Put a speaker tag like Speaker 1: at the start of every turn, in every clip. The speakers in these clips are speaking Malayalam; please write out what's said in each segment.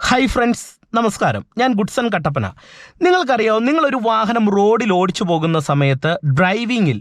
Speaker 1: ഹായ് ഫ്രണ്ട്സ് നമസ്കാരം. ഞാൻ ഗുഡ്സൺ കട്ടപ്പന. നിങ്ങൾക്കറിയാവോ നിങ്ങളൊരു വാഹനം റോഡിൽ ഓടിച്ചു പോകുന്ന സമയത്ത് ഡ്രൈവിങ്ങിൽ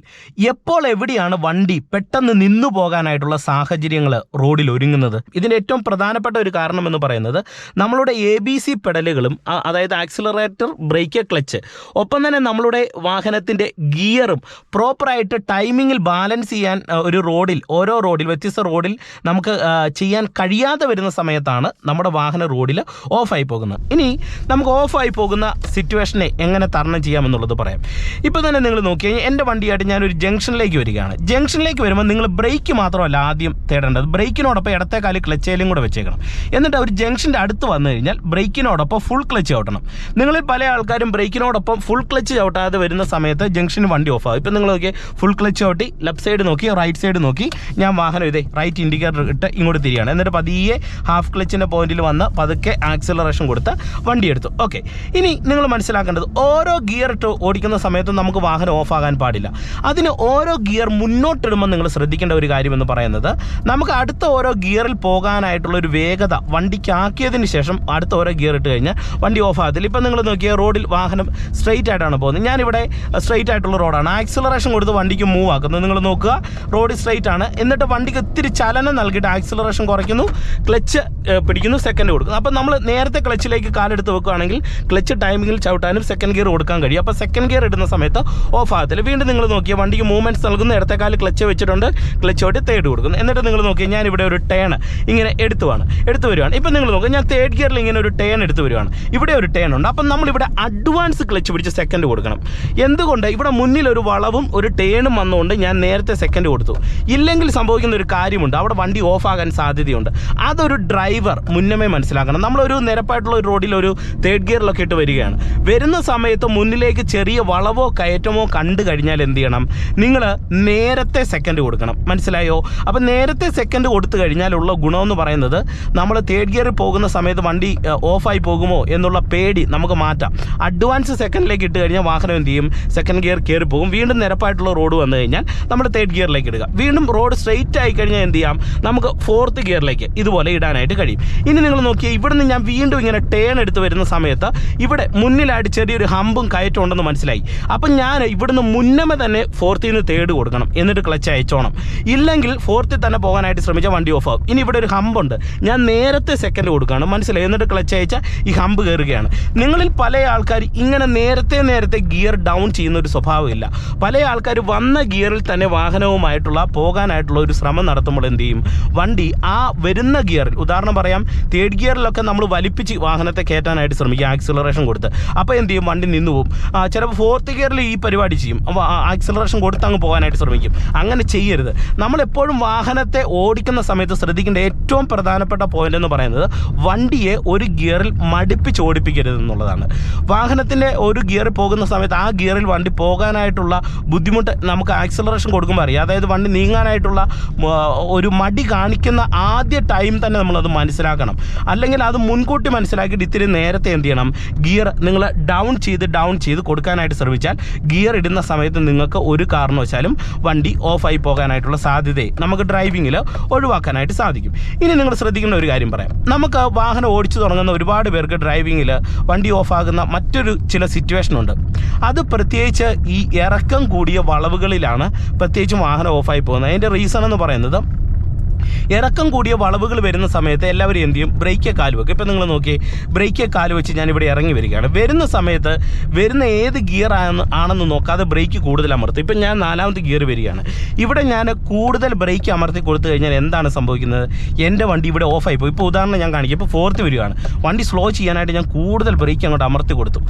Speaker 1: എപ്പോൾ എവിടെയാണ് വണ്ടി പെട്ടെന്ന് നിന്നു പോകാനായിട്ടുള്ള സാഹചര്യങ്ങൾ റോഡിൽ ഒരുങ്ങുന്നത്? ഇതിന്റെ ഏറ്റവും പ്രധാനപ്പെട്ട ഒരു കാരണം എന്ന് പറയുന്നത് നമ്മളുടെ എ ബി സി പെഡലുകളും അതായത് ആക്സിലറേറ്റർ ബ്രേക്ക് ക്ലച്ച് ഒപ്പം തന്നെ നമ്മളുടെ വാഹനത്തിന്റെ ഗിയറും പ്രോപ്പറായിട്ട് ടൈമിങ്ങിൽ ബാലൻസ് ചെയ്യാൻ ഒരു റോഡിൽ ഓരോ റോഡിൽ വ്യത്യസ്ത റോഡിൽ നമുക്ക് ചെയ്യാൻ കഴിയാതെ വരുന്ന സമയത്താണ് നമ്മുടെ വാഹനം റോഡിൽ ഓഫായി പോകുന്നത് ഇനി നമുക്ക് ഓഫായി പോകുന്ന സിറ്റുവേഷനെ എങ്ങനെ തരണം ചെയ്യാമെന്നുള്ളത് പറയാം. ഇപ്പോൾ തന്നെ നിങ്ങൾ നോക്കിയാൽ എന്റെ വണ്ടിയായിട്ട് ഞാനൊരു ജംഗ്ഷനിലേക്ക് വരികയാണ്. ജംഗ്ഷനിലേക്ക് വരുമ്പോൾ നിങ്ങൾ ബ്രേക്ക് മാത്രമല്ല ആദ്യം തേടേണ്ടത്. ബ്രേക്കിനോടൊപ്പം ഇടത്തെ കാൽ ക്ലച്ചേലും കൂടെ വെച്ചേക്കണം. എന്നിട്ട് ഒരു ജംഗ്ഷന്റെ അടുത്ത് വന്നു കഴിഞ്ഞാൽ ബ്രേക്കിനോടൊപ്പം ഫുൾ ക്ലച്ച് ചവിട്ടണം. നിങ്ങളിൽ പല ആൾക്കാരും ബ്രേക്കിനോടൊപ്പം ഫുൾ ക്ലച്ച് ചവിട്ടാതെ വരുന്ന സമയത്ത് ജംഗ്ഷന് വണ്ടി ഓഫ് ആകും ഇപ്പം നിങ്ങൾ നോക്കിയാൽ ഫുൾ ക്ലച്ച് ചവിട്ടി ലെഫ്റ്റ് സൈഡ് നോക്കി റൈറ്റ് സൈഡ് നോക്കി ഞാൻ വാഹനം ഇതേ റൈറ്റ് ഇൻഡിക്കേറ്റർ ഇട്ട് ഇങ്ങോട്ട് തിരിയാണ്. എന്നിട്ട് പതിയെ ഹാഫ് ക്ലച്ചിന്റെ പോയിന്റിൽ വന്ന് പതുക്കെ ആക്സിലറേഷൻ കൊടുത്ത് വണ്ടി എടുത്തു ഓക്കെ ഇനി നിങ്ങൾ മനസ്സിലാക്കേണ്ടത് ഓരോ ഗിയർ ഇട്ട് ഓടിക്കുന്ന സമയത്തും നമുക്ക് വാഹനം ഓഫാകാൻ പാടില്ല. അതിന് ഓരോ ഗിയർ മുന്നോട്ടിടുമ്പോൾ നിങ്ങൾ ശ്രദ്ധിക്കേണ്ട ഒരു കാര്യം എന്ന് പറയുന്നത് നമുക്ക് അടുത്ത ഓരോ ഗിയറിൽ പോകാനായിട്ടുള്ള ഒരു വേഗത വണ്ടിക്ക് ആക്കിയതിന് ശേഷം അടുത്ത ഓരോ ഗിയർ ഇട്ട് കഴിഞ്ഞാൽ വണ്ടി ഓഫ് ആകത്തില്ല. ഇപ്പം നിങ്ങൾ നോക്കിയാൽ റോഡിൽ വാഹനം സ്ട്രെയിറ്റ് ആയിട്ടാണ് പോകുന്നത്. ഞാനിവിടെ സ്ട്രെയിറ്റ് ആയിട്ടുള്ള റോഡാണ് ആക്സിലറേഷൻ കൊടുത്ത് വണ്ടിക്ക് മൂവ് ആക്കുന്നത് നിങ്ങൾ നോക്കുക റോഡ് സ്ട്രെയിറ്റ് ആണ്. എന്നിട്ട് വണ്ടിക്ക് ഇത്തിരി ചലനം നൽകിയിട്ട് ആക്സിലറേഷൻ കുറയ്ക്കുന്നു. ക്ലച്ച് പിടിക്കുന്നു. സെക്കൻഡ് കൊടുക്കുന്നു. അപ്പം നമ്മൾ നേരത്തെ ക്ലച്ചിലേക്ക് കാലെടുത്ത് വെക്കുകയാണെങ്കിൽ ക്ലച്ച് ടൈമിങ്ങിൽ ചവിട്ടാനും സെക്കൻഡ് ഗിയർ കൊടുക്കാൻ കഴിയും. അപ്പോൾ സെക്കൻഡ് ഗിയർ ഇടുന്ന സമയത്ത് ഓഫ് ആകത്തില്ല. വീണ്ടും നിങ്ങൾ നോക്കിയ വണ്ടിക്ക് മൂവ്മെന്റ്സ് നൽകുന്ന. ഇടത്തെ കാൽ ക്ലച്ച് വെച്ചിട്ടുണ്ട്. ക്ലച്ച് തൊട്ട് തേർഡ് കൊടുക്കുന്നു. എന്നിട്ട് നിങ്ങൾ നോക്കി ഞാൻ ഇവിടെ ഒരു ടേൺ ഇങ്ങനെ എടുത്തുവാണ് എടുത്തു വരുവാണ്. ഇപ്പം നിങ്ങൾ നോക്കുക ഞാൻ തേർഡ് ഗിയറിൽ ഇങ്ങനെ ഒരു ടേൺ എടുത്തു വരുവാണ്. ഇവിടെ ഒരു ടേൺ ഉണ്ട്. അപ്പം നമ്മളിവിടെ അഡ്വാൻസ് ക്ലച്ച് പിടിച്ച് സെക്കൻഡ് കൊടുക്കണം. എന്തുകൊണ്ട്? ഇവിടെ മുന്നിൽ ഒരു വളവും ഒരു ടേണും വന്നുകൊണ്ട് ഞാൻ നേരത്തെ സെക്കൻഡ് കൊടുത്തു. ഇല്ലെങ്കിൽ സംഭവിക്കുന്ന ഒരു കാര്യമുണ്ട്. അവിടെ വണ്ടി ഓഫ് ആകാൻ സാധ്യതയുണ്ട്. അതൊരു ഡ്രൈവർ മുന്നമേ മനസ്സിലാക്കണം. നമ്മളൊരു നിരപ്പായിട്ടുള്ള ഒരു റോഡിൽ ഒരു തേർഡ് ഗിയറിലൊക്കെ ഇട്ട് വരികയാണ്. വരുന്ന സമയത്ത് മുന്നിലേക്ക് ചെറിയ വളവോ കയറ്റമോ കണ്ടു കഴിഞ്ഞാൽ എന്ത് ചെയ്യണം? നിങ്ങൾ നേരത്തെ സെക്കൻഡ് കൊടുക്കണം. മനസ്സിലായോ? അപ്പം നേരത്തെ സെക്കൻഡ് കൊടുത്തു കഴിഞ്ഞാലുള്ള ഗുണമെന്ന് പറയുന്നത് നമ്മൾ തേർഡ് ഗിയറിൽ പോകുന്ന സമയത്ത് വണ്ടി ഓഫായി പോകുമോ എന്നുള്ള പേടി നമുക്ക് മാറ്റാം. അഡ്വാൻസ് സെക്കൻഡിലേക്ക് ഇട്ട് കഴിഞ്ഞാൽ വാഹനം എന്ത് ചെയ്യും? സെക്കൻഡ് ഗിയർ കയറി പോകും. വീണ്ടും നിരപ്പായിട്ടുള്ള റോഡ് വന്നു കഴിഞ്ഞാൽ നമ്മൾ തേർഡ് ഗിയറിലേക്ക് ഇടുക. വീണ്ടും റോഡ് സ്ട്രെയിറ്റ് ആയി കഴിഞ്ഞാൽ എന്ത് ചെയ്യാം? നമുക്ക് ഫോർത്ത് ഗിയറിലേക്ക് ഇതുപോലെ ഇടാനായിട്ട് കഴിയും. ഇനി നിങ്ങൾ നോക്കിയാൽ ഇവിടുന്ന് ഞാൻ വീണ്ടും ഇങ്ങനെ ടേൺ എടുത്ത് വരുന്ന സമയത്ത് ഇവിടെ മുന്നിലായിട്ട് ചെറിയൊരു ഹമ്പും കയറ്റം ഉണ്ടെന്ന് മനസ്സിലായി. അപ്പം ഞാൻ ഇവിടുന്ന് മുന്നമേ തന്നെ ഫോർത്തിൽ നിന്ന് തേർഡ് കൊടുക്കണം. എന്നിട്ട് ക്ലച്ച് അയച്ചോണം. ഇല്ലെങ്കിൽ ഫോർത്തിൽ തന്നെ പോകാനായിട്ട് ശ്രമിച്ചാൽ വണ്ടി ഓഫ് ആവും. ഇനി ഇവിടെ ഒരു ഹമ്പുണ്ട് ഞാൻ നേരത്തെ സെക്കൻഡ് കൊടുക്കുകയാണ്. മനസ്സിലായി? എന്നിട്ട് ക്ലച്ച് അയച്ചാൽ ഈ ഹമ്പ് കയറുകയാണ് നിങ്ങളിൽ പല ആൾക്കാർ ഇങ്ങനെ നേരത്തെ നേരത്തെ ഗിയർ ഡൗൺ ചെയ്യുന്ന ഒരു സ്വഭാവമില്ല പല ആൾക്കാർ വന്ന ഗിയറിൽ തന്നെ വാഹനവുമായിട്ടുള്ള പോകാനായിട്ടുള്ള ഒരു ശ്രമം നടത്തുമ്പോൾ എന്ത് ചെയ്യും? വണ്ടി ആ വരുന്ന ഗിയറിൽ ഉദാഹരണം പറയാം തേർഡ് ഗിയറിലൊക്കെ നമ്മൾ വലിപ്പിച്ച് വാഹനത്തെ കയറ്റാനായിട്ട് ശ്രമിക്കുക ആക്സിലറേഷൻ കൊടുത്ത്. അപ്പോൾ എന്ത് ചെയ്യും? വണ്ടി നിന്ന് പോകും. ചിലപ്പോൾ ഫോർത്ത് ഗിയറിൽ ഈ പരിപാടി ചെയ്യും. ആക്സിലറേഷൻ കൊടുത്ത് അങ്ങ് പോകാനായിട്ട് ശ്രമിക്കും. അങ്ങനെ ചെയ്യരുത്. നമ്മളെപ്പോഴും വാഹനത്തെ ഓടിക്കുന്ന സമയത്ത് ശ്രദ്ധിക്കേണ്ട ഏറ്റവും പ്രധാനപ്പെട്ട പോയിന്റ് എന്ന് പറയുന്നത് വണ്ടിയെ ഒരു ഗിയറിൽ മടുപ്പിച്ച് ഓടിപ്പിക്കരുത് എന്നുള്ളതാണ്. വാഹനത്തിന്റെ ഒരു ഗിയർ പോകുന്ന സമയത്ത് ആ ഗിയറിൽ വണ്ടി പോകാനായിട്ടുള്ള ബുദ്ധിമുട്ട് നമുക്ക് ആക്സിലറേഷൻ കൊടുക്കുമ്പോൾ അറിയാം. അതായത് വണ്ടി നീങ്ങാനായിട്ടുള്ള ഒരു മടി കാണിക്കുന്ന ആദ്യ ടൈം തന്നെ നമ്മളത് മനസ്സിലാക്കണം. അല്ലെങ്കിൽ അത് മുൻകൂട്ടി മനസ്സിലാക്കിയിട്ട് ഇത്തിരി നേരത്തെ എന്ത് ചെയ്യണം? ഗിയർ നിങ്ങൾ ഡൗൺ ചെയ്ത് ഡൗൺ ചെയ്ത് കൊടുക്കാനായിട്ട് ശ്രമിച്ചാൽ ഗിയർ ഇടുന്ന സമയത്ത് നിങ്ങൾക്ക് ഒരു കാരണവശാലും വണ്ടി ഓഫായി പോകാനായിട്ടുള്ള സാധ്യതയെ നമുക്ക് ഡ്രൈവിങ്ങിൽ ഒഴിവാക്കാനായിട്ട് സാധിക്കും. ഇനി നിങ്ങൾ ശ്രദ്ധിക്കേണ്ട ഒരു കാര്യം പറയാം. നമുക്ക് വാഹനം ഓടിച്ചു തുടങ്ങുന്ന ഒരുപാട് പേർക്ക് ഡ്രൈവിങ്ങിൽ വണ്ടി ഓഫാകുന്ന മറ്റൊരു ചില സിറ്റുവേഷനുണ്ട് അത് പ്രത്യേകിച്ച് ഈ ഇറക്കം കൂടിയ വളവുകളിലാണ് പ്രത്യേകിച്ചും വാഹനം ഓഫായി പോകുന്നത്. അതിന്റെ റീസൺ എന്ന് പറയുന്നത് ഇറക്കം കൂടിയ വളവുകൾ വരുന്ന സമയത്ത് എല്ലാവരും എന്ത് ചെയ്യും? ബ്രേക്ക് കാൽ വെക്കും. ഇപ്പം നിങ്ങൾ നോക്കി ബ്രേക്ക് കാൽ വെച്ച് ഞാൻ ഇവിടെ ഇറങ്ങി വരികയാണ്. വരുന്ന സമയത്ത് വരുന്ന ഏത് ഗിയർ ആണെന്ന് നോക്കാതെ ബ്രേക്ക് കൂടുതൽ അമർത്തും. ഇപ്പം ഞാൻ നാലാമത്തെ ഗിയർ വരികയാണ്. ഇവിടെ ഞാൻ കൂടുതൽ ബ്രേക്ക് അമർത്തി കൊടുത്തു കഴിഞ്ഞാൽ എന്താണ് സംഭവിക്കുന്നത്? എന്റെ വണ്ടി ഇവിടെ ഓഫായി പോയി. ഇപ്പോൾ ഉദാഹരണം ഞാൻ കാണിക്കും. ഇപ്പോൾ ഫോർത്ത് വരികയാണ്. വണ്ടി സ്ലോ ചെയ്യാനായിട്ട് ഞാൻ കൂടുതൽ ബ്രേക്ക് അങ്ങോട്ട് അമർത്തി കൊടുത്തു.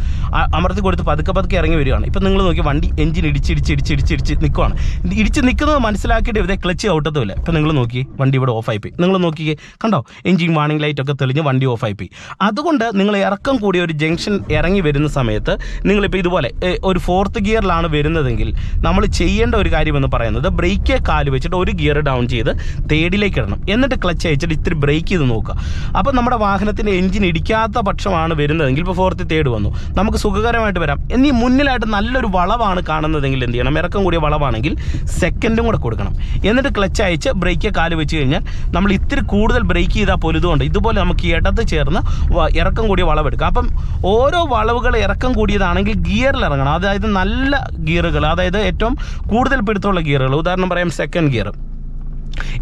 Speaker 1: അമർത്തി കൊടുത്ത് പതുക്കെ പതുക്കെ ഇറങ്ങി വരികയാണ്. ഇപ്പം നിങ്ങൾ നോക്കി വണ്ടി എഞ്ചിൻ ഇടിച്ച് ഇടിച്ച് ഇടിച്ച് ഇടിച്ച് ഇടിച്ച് നിൽക്കുവാണ് ഇടിച്ച് നിൽക്കുന്നത് മനസ്സിലാക്കിയിട്ട് ഇവിടെ ക്ലച്ച് ഔട്ടത്തുമില്ല. ഇപ്പം നിങ്ങൾ നോക്കി വണ്ടി ഇവിടെ ഓഫായി പോയി. നിങ്ങൾ നോക്കിക്കേ കണ്ടോ? എഞ്ചിൻ വാണിംഗ് ലൈറ്റ് ഒക്കെ തെളിഞ്ഞ് വണ്ടി ഓഫായി പോയി. അതുകൊണ്ട് നിങ്ങൾ ഇറക്കം കൂടിയ ഒരു ജംഗ്ഷൻ ഇറങ്ങി വരുന്ന സമയത്ത് നിങ്ങളിപ്പോൾ ഇതുപോലെ ഒരു ഫോർത്ത് ഗിയറിലാണ് വരുന്നതെങ്കിൽ നമ്മൾ ചെയ്യേണ്ട ഒരു കാര്യമെന്ന് പറയുന്നത് ബ്രേക്ക് കാൽ വെച്ചിട്ട് ഒരു ഗിയർ ഡൗൺ ചെയ്ത് തേടിലേക്ക് ഇടണം. എന്നിട്ട് ക്ലച്ച് അയച്ചിട്ട് ഇത്തിരി ബ്രേക്ക് ചെയ്ത് നോക്കുക. അപ്പോൾ നമ്മുടെ വാഹനത്തിന്റെ എഞ്ചിൻ ഇടിക്കാത്ത പക്ഷമാണ് വരുന്നതെങ്കിൽ ഇപ്പോൾ ഫോർത്ത് തേർഡ് വന്നു. നമുക്ക് സുഖകരമായിട്ട് വരാം. എന്നീ മുന്നിലായിട്ട് നല്ലൊരു വളവാണ് കാണുന്നതെങ്കിൽ എന്ത് ചെയ്യണം? ഇറക്കം കൂടിയ വളവാണെങ്കിൽ സെക്കൻഡും കൂടെ കൊടുക്കണം. എന്നിട്ട് ക്ലച്ച് അയച്ച് ബ്രേക്ക് കാൽ വെച്ച് കഴിഞ്ഞാൽ നമ്മൾ ഇത്തിരി കൂടുതൽ ബ്രേക്ക് ചെയ്താൽ പൊലുതുകൊണ്ട് ഇതുപോലെ നമുക്ക് ഇടത്ത് ചേർന്ന് ഇറക്കം കൂടിയ വളവെടുക്കാം അപ്പം ഓരോ വളവുകൾ ഇറക്കം കൂടിയതാണെങ്കിൽ ഗിയറിൽ ഇറങ്ങണം. അതായത് നല്ല ഗിയറുകൾ അതായത് ഏറ്റവും കൂടുതൽ പിടുത്തമുള്ള ഗിയറുകൾ. ഉദാഹരണം പറയാം സെക്കൻഡ് ഗിയർ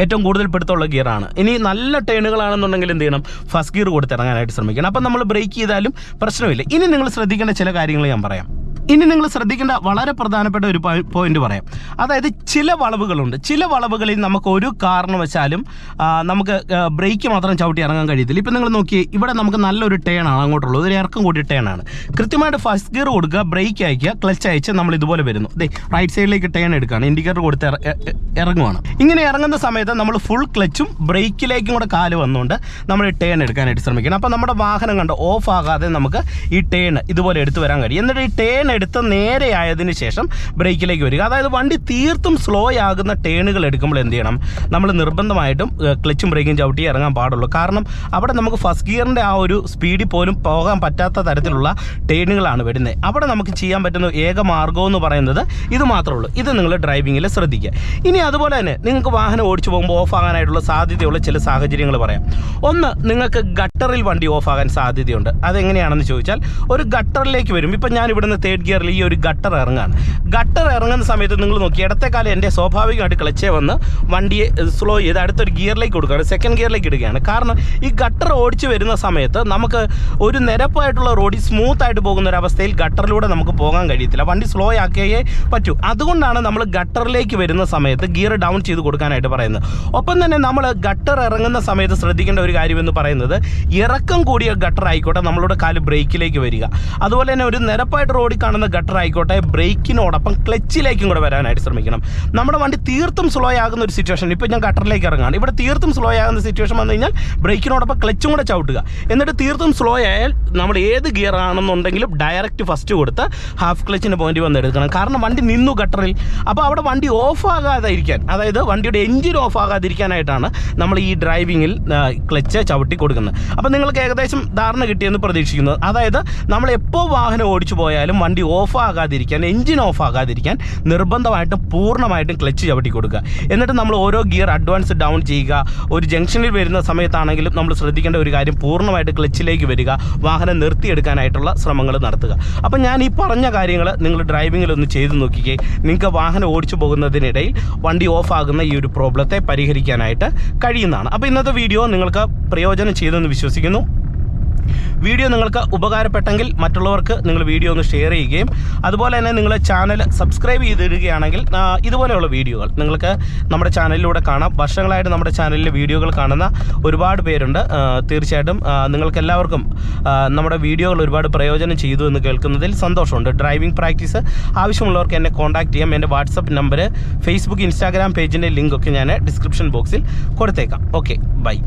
Speaker 1: ഏറ്റവും കൂടുതൽ പിടുത്തമുള്ള ഗിയറാണ്. ഇനി നല്ല ടേണുകളാണെന്നുണ്ടെങ്കിൽ എന്ത് ചെയ്യണം? ഫസ്റ്റ് ഗിയർ കൊടുത്തിറങ്ങാനായിട്ട് ശ്രമിക്കണം. അപ്പം നമ്മൾ ബ്രേക്ക് ചെയ്താലും പ്രശ്നമില്ല. ഇനി നിങ്ങൾ ശ്രദ്ധിക്കേണ്ട ചില കാര്യങ്ങൾ ഞാൻ പറയാം. ഇനി നിങ്ങൾ ശ്രദ്ധിക്കേണ്ട വളരെ പ്രധാനപ്പെട്ട ഒരു പോയിന്റ് പറയാം. അതായത് ചില വളവുകളുണ്ട്. ചില വളവുകളിൽ നമുക്ക് ഒരു കാരണവശാലും നമുക്ക് ബ്രേക്ക് മാത്രം ചവിട്ടി ഇറങ്ങാൻ കഴിയത്തില്ല. ഇപ്പം നിങ്ങൾ നോക്കിയേ ഇവിടെ നമുക്ക് നല്ലൊരു ടേൺ ആണ് അങ്ങോട്ടുള്ളത്. ഒരു ഇറക്കം കൂടി ടേൺ ആണ്. കൃത്യമായിട്ട് ഫസ്റ്റ് ഗിയർ കൊടുക്കുക ബ്രേക്ക് അയക്കുക ക്ലച്ച് അയച്ച് നമ്മൾ ഇതുപോലെ വരുന്നു. അതെ റൈറ്റ് സൈഡിലേക്ക് ടേൺ എടുക്കുകയാണ്. ഇൻഡിക്കേറ്റർ കൊടുത്ത് ഇറങ്ങുവാണ്. ഇങ്ങനെ ഇറങ്ങുന്ന സമയത്ത് നമ്മൾ ഫുൾ ക്ലച്ചും ബ്രേക്കിലേക്കും കൂടെ കാൽ വന്നുകൊണ്ട് നമ്മൾ ടേൺ എടുക്കാനായിട്ട് ശ്രമിക്കണം. അപ്പോൾ നമ്മുടെ വാഹനം കണ്ട് ഓഫ് ആകാതെ നമുക്ക് ഈ ടേൺ ഇതുപോലെ എടുത്തു വരാൻ കഴിയും. എന്നിട്ട് ഈ ടേൺ എടുത്ത് നേരെ ആയതിനു ശേഷം ബ്രേക്കിലേക്ക് വരിക. അതായത് വണ്ടി തീർത്തും സ്ലോ ആകുന്ന ടേണുകൾ എടുക്കുമ്പോൾ എന്ത് ചെയ്യണം? നമ്മൾ നിർബന്ധമായിട്ടും ക്ലച്ചും ബ്രേക്കും ചവിട്ടി ഇറങ്ങാൻ പാടുള്ളൂ. കാരണം അവിടെ നമുക്ക് ഫസ്റ്റ് ഗിയറിന്റെ ആ ഒരു സ്പീഡിൽ പോലും പോകാൻ പറ്റാത്ത തരത്തിലുള്ള ടേണുകളാണ് വരുന്നത്. അവിടെ നമുക്ക് ചെയ്യാൻ പറ്റുന്ന ഏക മാർഗം എന്ന് പറയുന്നത് ഇത് മാത്രമേ ഉള്ളൂ. ഇത് നിങ്ങൾ ഡ്രൈവിങ്ങിൽ ശ്രദ്ധിക്കുക. ഇനി അതുപോലെ തന്നെ നിങ്ങൾക്ക് വാഹനം ഓടിച്ചു പോകുമ്പോൾ ഓഫ് ആകാനായിട്ടുള്ള സാധ്യതയുള്ള ചില സാഹചര്യങ്ങൾ പറയാം. ഒന്ന് നിങ്ങൾക്ക് ഗട്ടറിൽ വണ്ടി ഓഫ് ആകാൻ സാധ്യതയുണ്ട്. അതെങ്ങനെയാണെന്ന് ചോദിച്ചാൽ ഒരു ഗട്ടറിലേക്ക് വരും ഇപ്പം ഞാൻ ഇവിടുന്ന് തേർഡ് ഗിയറിൽ ഈ ഒരു ഗട്ടർ ഇറങ്ങാണ്. ഗട്ടർ ഇറങ്ങുന്ന സമയത്ത് നിങ്ങൾ നോക്കി ഇടത്തെ കാലം എന്റെ സ്വാഭാവികമായിട്ട് ക്ലച്ചേ വന്ന് വണ്ടിയെ സ്ലോ ചെയ്ത് അടുത്തൊരു ഗിയറിലേക്ക് കൊടുക്കുകയാണ് സെക്കൻഡ് ഗിയറിലേക്ക് ഇടുകയാണ്. കാരണം ഈ ഗട്ടർ ഓടിച്ച് വരുന്ന സമയത്ത് നമുക്ക് ഒരു നിരപ്പായിട്ടുള്ള റോഡിൽ സ്മൂത്ത് ആയിട്ട് പോകുന്ന ഒരു അവസ്ഥയിൽ ഗട്ടറിലൂടെ നമുക്ക് പോകാൻ കഴിയത്തില്ല. വണ്ടി സ്ലോ ആക്കിയേ പറ്റൂ. അതുകൊണ്ടാണ് നമ്മൾ ഗട്ടറിലേക്ക് വരുന്ന സമയത്ത് ഗിയർ ഡൗൺ ചെയ്ത് കൊടുക്കാനായിട്ട് പറയുന്നത്. ഒപ്പം തന്നെ നമ്മൾ ഗട്ടർ ഇറങ്ങുന്ന സമയത്ത് ശ്രദ്ധിക്കേണ്ട ഒരു കാര്യമെന്ന് പറയുന്നത് ഇറക്കം കൂടിയ ഗട്ടർ ആയിക്കോട്ടെ നമ്മളുടെ കാൽ ബ്രേക്കിലേക്ക് വരിക. അതുപോലെ തന്നെ ഒരു നിരപ്പായിട്ട് റോഡിൽ കാണുന്ന ഗട്ടർ ആയിക്കോട്ടെ ബ്രേക്കിനോടൊപ്പം ക്ലച്ചിലേക്കും കൂടെ വരാനായിട്ട് ശ്രമിക്കണം. നമ്മുടെ വണ്ടി തീർത്തും സ്ലോ ആകുന്ന ഒരു സിറ്റുവേഷൻ ഇപ്പോൾ ഞാൻ ഗട്ടറിലേക്ക് ഇറങ്ങാണ്. ഇവിടെ തീർത്തും സ്ലോ ആകുന്ന സിറ്റുവേഷൻ വന്നു കഴിഞ്ഞാൽ ബ്രേക്കിനോടൊപ്പം ക്ലച്ചും കൂടെ ചവിട്ടുക. എന്നിട്ട് തീർത്തും സ്ലോ ആയാൽ നമ്മൾ ഏത് ഗിയർ ആണെന്നുണ്ടെങ്കിലും ഡയറക്റ്റ് ഫസ്റ്റ് കൊടുത്ത് ഹാഫ് ക്ലച്ചിന്റെ പോയിന്റ് വന്ന് എടുക്കണം. കാരണം വണ്ടി നിന്നു ഗട്ടറിൽ അപ്പോൾ അവിടെ വണ്ടി ഓഫ് ആകാതെ ഇരിക്കാൻ അതായത് വണ്ടിയുടെ എഞ്ചിൻ ഓഫ് ആകാതിരിക്കാനായിട്ടാണ് നമ്മൾ ഈ ഡ്രൈവിങ്ങിൽ ക്ലച്ച് ചവിട്ടി കൊടുക്കുന്നത്. അപ്പോൾ നിങ്ങൾക്ക് ഏകദേശം ധാരണ കിട്ടിയെന്ന് പ്രതീക്ഷിക്കുന്നത് അതായത് നമ്മൾ എപ്പോൾ വാഹനം ഓടിച്ചു പോയാലും വണ്ടി ഓഫ് ആകാതിരിക്കാൻ എൻജിൻ ഓഫ് ആകാതിരിക്കാൻ നിർബന്ധമായിട്ടും പൂർണമായിട്ടും ക്ലച്ച് ചവിട്ടി കൊടുക്കുക. എന്നിട്ട് നമ്മൾ ഓരോ ഗിയർ അഡ്വാൻസ് ഡൗൺ ചെയ്യുക. ഒരു ജംഗ്ഷനിൽ വരുന്ന സമയത്താണെങ്കിലും നമ്മൾ ശ്രദ്ധിക്കേണ്ട ഒരു കാര്യം പൂർണമായിട്ട് ക്ലച്ചിലേക്ക് വരിക. വാഹനം നിർത്തിയെടുക്കാനായിട്ടുള്ള ശ്രമങ്ങൾ നടത്തുക. അപ്പം ഞാൻ ഈ പറഞ്ഞ കാര്യങ്ങൾ നിങ്ങൾ ഡ്രൈവിങ്ങിൽ ഒന്ന് ചെയ്തു നോക്കിക്കേ. നിങ്ങൾക്ക് വാഹനം ഓടിച്ചു പോകുന്നതിനിടയിൽ വണ്ടി ഓഫ് ആകുന്ന ഈ ഒരു പ്രോബ്ലത്തെ പരിഹരിക്കാനായിട്ട് കഴിയുന്നതാണ്. അപ്പോൾ ഇന്നത്തെ വീഡിയോ നിങ്ങൾക്ക് പ്രയോജനം ചെയ്തെന്ന് വിശ്വസിക്കുന്നു. വീഡിയോ നിങ്ങൾക്ക് ഉപകാരപ്പെട്ടെങ്കിൽ മറ്റുള്ളവർക്ക് നിങ്ങൾ വീഡിയോ ഒന്ന് ഷെയർ ചെയ്യുകയും അതുപോലെ തന്നെ നിങ്ങൾ ചാനൽ സബ്സ്ക്രൈബ് ചെയ്തിടുകയാണെങ്കിൽ ഇതുപോലെയുള്ള വീഡിയോകൾ നിങ്ങൾക്ക് നമ്മുടെ ചാനലിലൂടെ കാണാം. വർഷങ്ങളായിട്ട് നമ്മുടെ ചാനലിലെ വീഡിയോകൾ കാണുന്ന ഒരുപാട് പേരുണ്ട്. തീർച്ചയായിട്ടും നിങ്ങൾക്ക് എല്ലാവർക്കും നമ്മുടെ വീഡിയോകൾ ഒരുപാട് പ്രയോജനം ചെയ്തു എന്ന് കേൾക്കുന്നതിൽ സന്തോഷമുണ്ട്. ഡ്രൈവിംഗ് പ്രാക്ടീസ് ആവശ്യമുള്ളവർക്ക് എന്നെ കോൺടാക്ട് ചെയ്യാം. എന്റെ വാട്സപ്പ് നമ്പർ ഫേസ്ബുക്ക് ഇൻസ്റ്റാഗ്രാം പേജിന്റെ ലിങ്കൊക്കെ ഞാൻ ഡിസ്ക്രിപ്ഷൻ ബോക്സിൽ കൊടുത്തേക്കാം. Okay bye